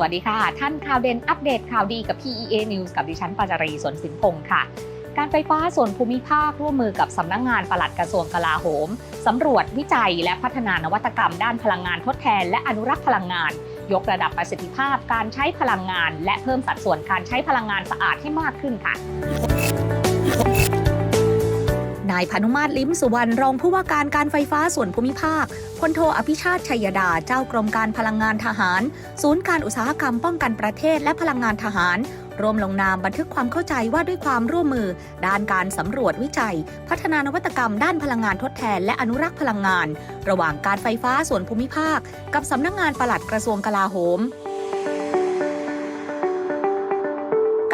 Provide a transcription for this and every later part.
วัสดีค่ะ ท่านข่าวเด่นอัปเดตข่าวดีกับ PEA News กับดิฉันปาจารีสนสินพงศ์ค่ะ การไฟฟ้าส่วนภูมิภาคร่วมมือกับสำนักงงานปลัดกระทรวงกลาโหมสำรวจวิจัยและพัฒนานวัตกรรมด้านพลังงานทดแทน และอนุรักษ์พลังงาน ยกระดับประสิทธิภาพการใช้พลังงาน และเพิ่มสัดส่วนการใช้พลังงานสะอาดให้มากขึ้นค่ะายพานุมาตรลิ้มสุวรรณรองผู้ว่าการการไฟฟ้าส่วนภูมิภาคพลโทอภิชาติชัยดาเจ้ากรมการพลังงานทหาร ศูนย์การอุตสาหกรรมป้องกันประเทศและพลังงานทหารร่วมลงนามบันทึกความเข้าใจว่าด้วยความร่วมมือ ด้านการสำรวจวิจัย พัฒนานวัตกรรมด้านพลังงานทดแทน และอนุรักษ์พลังงาน ระหว่างการไฟฟ้าส่วนภูมิภาค กับสำนักงานปลัดกระทรวงกลาโหม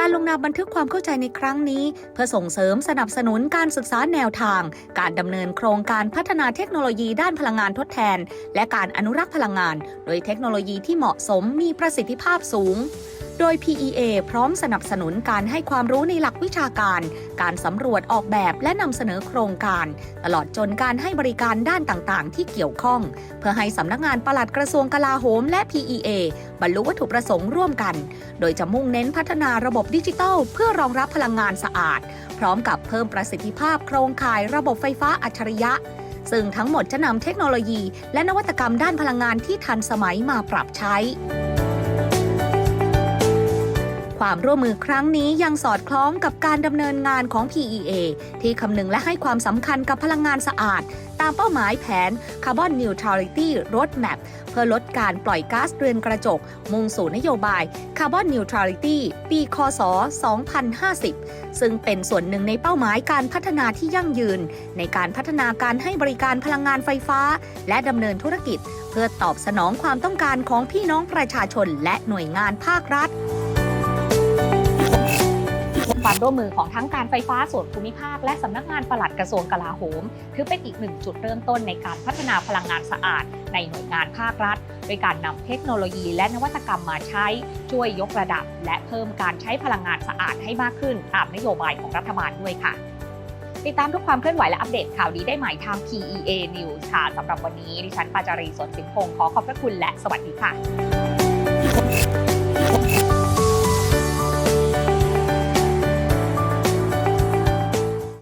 การลงนามบันทึกความเข้าใจในครั้งนี้ เพื่อส่งเสริมสนับสนุนการศึกษาแนวทาง การดำเนินโครงการพัฒนาเทคโนโลยีด้านพลังงานทดแทน และการอนุรักษ์พลังงาน โดยเทคโนโลยีที่เหมาะสมมีประสิทธิภาพสูง โดย PEA พร้อมสนับสนุนการให้ความรู้ในหลักวิชาการ การสำรวจออกแบบและนำเสนอโครงการ ตลอดจนการให้บริการด้านต่างๆ ที่เกี่ยวข้อง เพื่อให้สำนักงานปลัดกระทรวงกลาโหมและ PEA บรรลุวัตถุประสงค์ร่วมกัน โดยจะมุ่งเน้นพัฒนาระบบดิจิทัล เพื่อรองรับพลังงานสะอาด พร้อมกับเพิ่มประสิทธิภาพโครงข่ายระบบไฟฟ้าอัจฉริยะ ซึ่งทั้งหมดจะนำเทคโนโลยี และนวัตกรรมด้านพลังงานที่ทันสมัยมาปรับใช้ ความร่วมมือครั้งนี้ยังสอดคล้องกับการดำเนินงานของ PEA ที่คำนึงและให้ความสำคัญกับพลังงานสะอาด ตามเป้าหมายแผน Carbon Neutrality Roadmap เพื่อลดการปล่อยก๊าซเรือนกระจก มุ่งสู่นโยบาย Carbon Neutrality ปีคศ 2050 ซึ่งเป็นส่วนหนึ่งในเป้าหมายการพัฒนาที่ยั่งยืน ในการพัฒนาการให้บริการพลังงานไฟฟ้า และดำเนินธุรกิจ เพื่อตอบสนองความต้องการของพี่น้องประชาชนและหน่วยงานภาครัฐ ความร่วมมือของทั้งการไฟฟ้าส่วนภูมิภาค และสำนักงานปลัดกระทรวงกลาโหม ถือเป็นอีกหนึ่งจุดเริ่มต้นในการพัฒนาพลังงานสะอาด ในหน่วยงานภาครัฐ โดยการนำเทคโนโลยีและนวัตกรรมมาใช้ ช่วยยกระดับ และเพิ่มการใช้พลังงานสะอาดให้มากขึ้น ตามนโยบายของรัฐบาลด้วยค่ะ ติดตามทุกความเคลื่อนไหวและอัปเดตข่าวดีได้ใหม่ทาง PEA News ค่ะสำหรับวันนี้ดิฉันปาจารีสวนสินพงศ์ขอขอบพระคุณและสวัสดีค่ะ